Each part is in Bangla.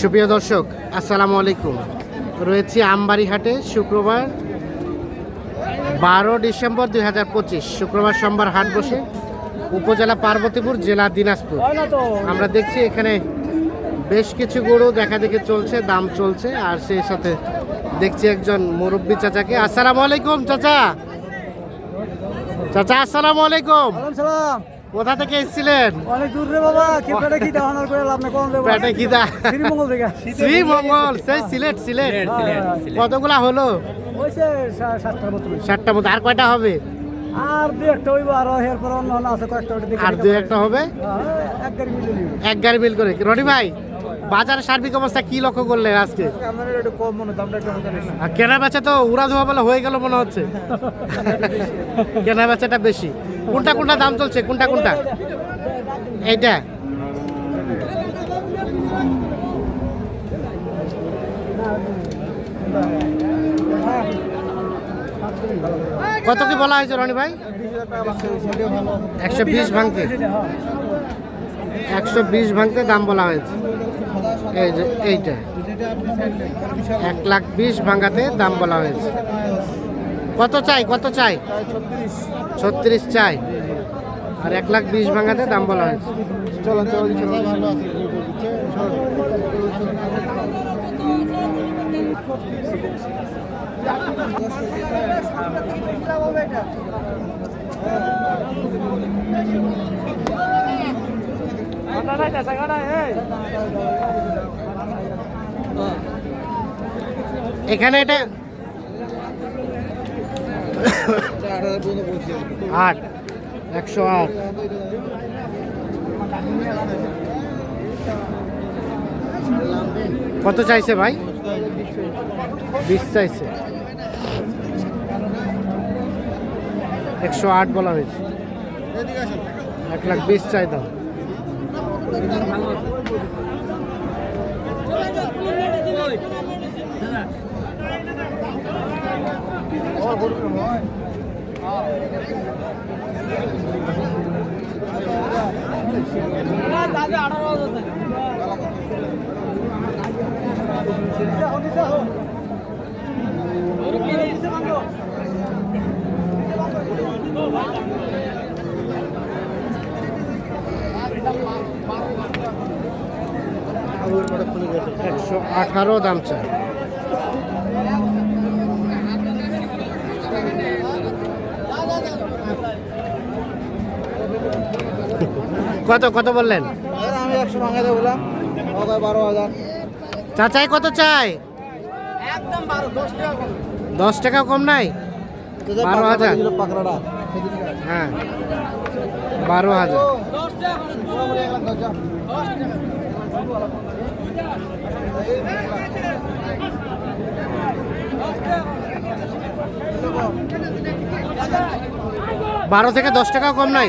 সুপ্রিয় দর্শক, আসসালামু আলাইকুম। রয়েছি আমবাড়ি হাটে শুক্রবার বারো ডিসেম্বর দুই হাজার পঁচিশ, শুক্রবার সোমবার হাট বসে উপজেলা পার্বতীপুর, জেলা দিনাজপুর। আমরা দেখছি এখানে বেশ কিছু গরু দেখা দেখে চলছে, দাম চলছে, আর সেই সাথে দেখছি একজন মুরব্বী চাচাকে। আসসালামু আলাইকুম, চাচা। চাচা, আসসালামু আলাইকুম। কোথা থেকে এসেছিলেন? অনেক দূর রে বাবা কি পেটে কি দাহানোর করে লাভ না কোন রে পেটে খিদা। শ্রীমঙ্গল থেকে। শ্রীমঙ্গল সেই সিলেট সিলেট। কতগুলা হলো? হয়েছে সা- সাতটার মতো হয়েছে। মতো। আর কয়টা হবে? আর দু একটা হইব আর এরপর অন্য অন্য আছে কয়েকটা ওটা আর দুই একটা হবে? হ্যাঁ, এক গাড়ি মিলে নিব। এক গাড়ি মিল করে। রনি ভাই বাজারের সার্বিক অবস্থা কি লক্ষ্য করলেন আজকে? আমাদের একটু কম মনে দামটা একটু কেনা বেচা তো উড়া ধোয়া বলে হয়ে গেল মনে হচ্ছে। কেনা বেচাটা বেশি। কোনটা কোনটা দাম চলছে? কোনটা কোনটা? এইটা। কত কি বলা হয়েছে, রনি ভাই? একশো বিশ ভাঙতে। একশো বিশ ভাঙতে দাম বলা হয়েছে। এই যে এইটা। এক লাখ বিশ ভাঙাতে দাম বলা হয়েছে। কত চাই কত চাই? ছত্রিশ চাই। আর এক লাখ বিশ ভাঙাতে দাম বলা হয়েছে। এখানে এটা আট, একশো আট। কত চাইছে ভাই? বিশ চাইছে। একশো আট বলা হয়েছে। এক লাখ বিশ চাই দাম একশো আঠারো দাম চাই। কত কত বললেন? আমি একশো ভাঙা দেবো বললাম বারো হাজার। চাচাই কত চাই? একদম দশ টাকা কম। নাই? বারো হাজার। হ্যাঁ বারো হাজার। বারো থেকে দশ টাকা কম নাই?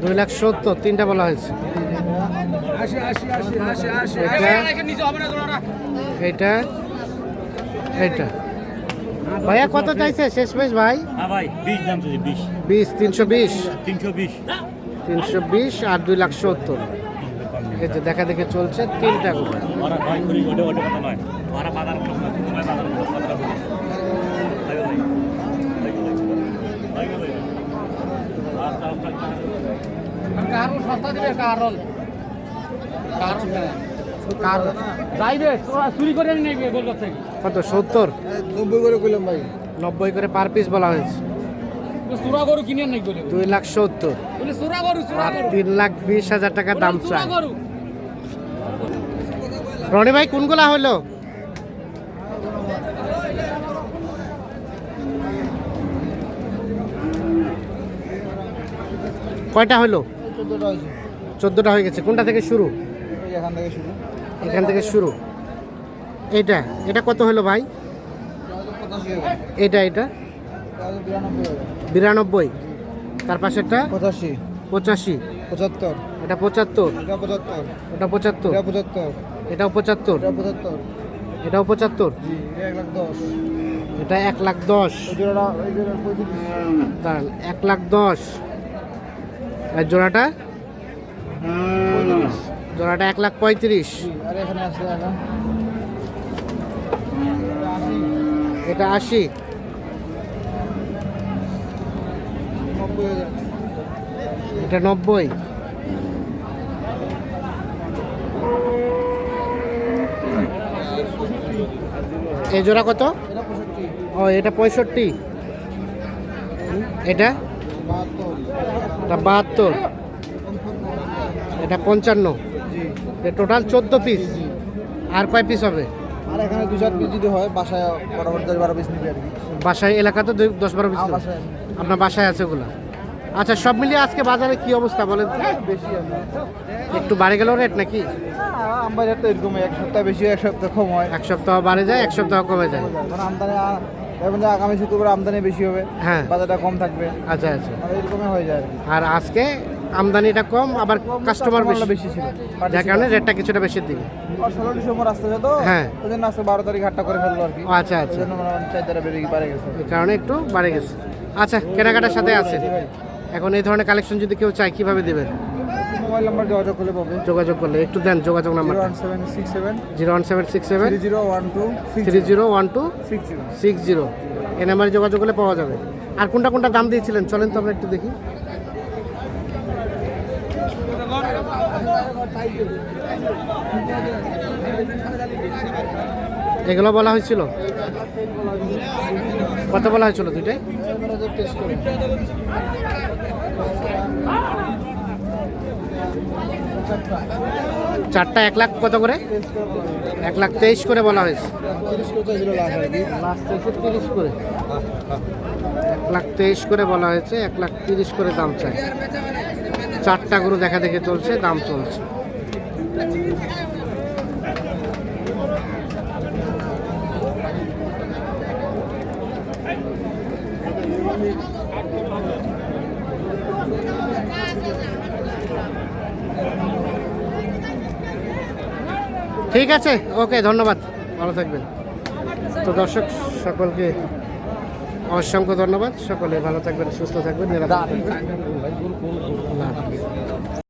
দুই লাখ সত্তর। তিনটা বলা হয়েছে। এটা এটা ভাইয়া কত চাইছে? শেষ মেশ ভাই? হ্যাঁ বিশ তিনশো বিশ। তিনশো বিশ। আর দুই লাখ সত্তর। এই যে দেখা দেখে চলছে তিনটা করে ওরা ভয় করি ওটা ওটা কথা নয় ওরা বাজার করো না তোমার বাজার করো কথাটা বলো ভাই ভাই ভাই ভাই ভাই রাস্তা রাস্তা কারণ সস্তা দিবে কারণ। কারণ যাইবে চুরি করে নেবে বলব থেকে। কত সত্তর? নব্বই করে কইলাম ভাই। নব্বই করে পার পিস বলা হয়েছে। গরু কিনে নাই বলে। দুই লাখ সত্তর। গরু তিন লাখ বিশ হাজার টাকা দাম চাই। গরু। রনি ভাই কোনগুলা হলো? কয়টা হলো? চোদ্দোটা হয়ে গেছে। কোনটা থেকে শুরু? এখান থেকে শুরু। এখান থেকে শুরু। এইটা এটা কত হলো ভাই? এটা এটা? বিরানব্বই। তার পাশেরটা? পঁচাশি। পঁচাশি। পঁচাত্তর। এটা পঁচাত্তর। এটা পঁচাত্তর। ওটা পঁচাত্তর। এটা পঁচাত্তর। এটাও পঁচাত্তর। এটা পঁচাত্তর। এটাও পঁচাত্তর। এটা এক লাখ দশ। এটা এক লাখ দশ। আর জোড়াটা? জোড়াটা এক লাখ পঁয়ত্রিশ। এটা আশি। এটা নব্বই। এই জোড়া কত? ও এটা পঁয়ষট্টি। এটা? এটা বাহাত্তর। এটা পঞ্চান্ন। জি। টোটাল চোদ্দ পিস আর কয় পিস হবে? আর এখানে দু চার পিস যদি হয় বাসায় বরাবর দশ বারো পিস নিবি আর কি। বাসায় এলাকাতে দশ বারো পিস আপনার বাসায় আছে ওগুলো? আচ্ছা সব মিলিয়ে আজকে বাজারে কি অবস্থা বলেন তো? বেশি একটু বাড়ে গেল রেট নাকি? আমার তো এরকম এক সপ্তাহ বেশি এক সপ্তাহ কম হয়। এক সপ্তাহ বাড়ে যায় এক সপ্তাহ কমে যায়। আমদানি যে আগামী শুক্রবার আমদানি বেশি হবে হ্যাঁ। বাজারটা কম থাকবে। আচ্ছা আচ্ছা। মানে এরকমই হয়ে যায় আর আজকে আমদানিটা কম আবার কাস্টমার বেশি। বেশি ছিল। যার কারণে রেটটা কিছুটা দিকে। আর ষোলো ডিসেম্বর আসতেছে তো হ্যাঁ। ওই জন্য আজকে বারো তারিখ হাটটা করে ফেলল আর কি। আচ্ছা আচ্ছা। চাহিদাটা বেড়ে বাড়ে গেছে। এই কারণে একটু বাড়ে গেছে। আচ্ছা কেনাকাটার সাথে আছে এখন এই ধরনের কালেকশন যদি কেউ চায় কীভাবে দেবেন? মোবাইল নাম্বার যোগাযোগ করলে পাবে। যোগাযোগ করলে। একটু দেন যোগাযোগ number. One seven six seven. Zero one seven six seven. Zero one two three zero. One two six zero six zero. এই নাম্বারে যোগাযোগ করলে পাওয়া যাবে। আর কোনটা কোনটা দাম দিয়েছিলেন? চলেন তো আমরা একটু দেখি। এগুলো বলা হয়েছিল? কত বলা হয়েছিল দুইটাই? চারটা এক লাখ কত করে। এক লাখ তেইশ করে বলা হয়েছে। তিরিশ করে এক লাখ তেইশ করে বলা হয়েছে, এক লাখ তিরিশ করে দাম চাই। চারটা গরু দেখা দেখে চলছে, দাম চলছে। ঠিক আছে, ওকে, ধন্যবাদ, ভালো থাকবেন। তো দর্শক, সকলকে অসংখ্য ধন্যবাদ, সকলে ভালো থাকবেন, সুস্থ থাকবেন, নিরাপদ থাকবেন।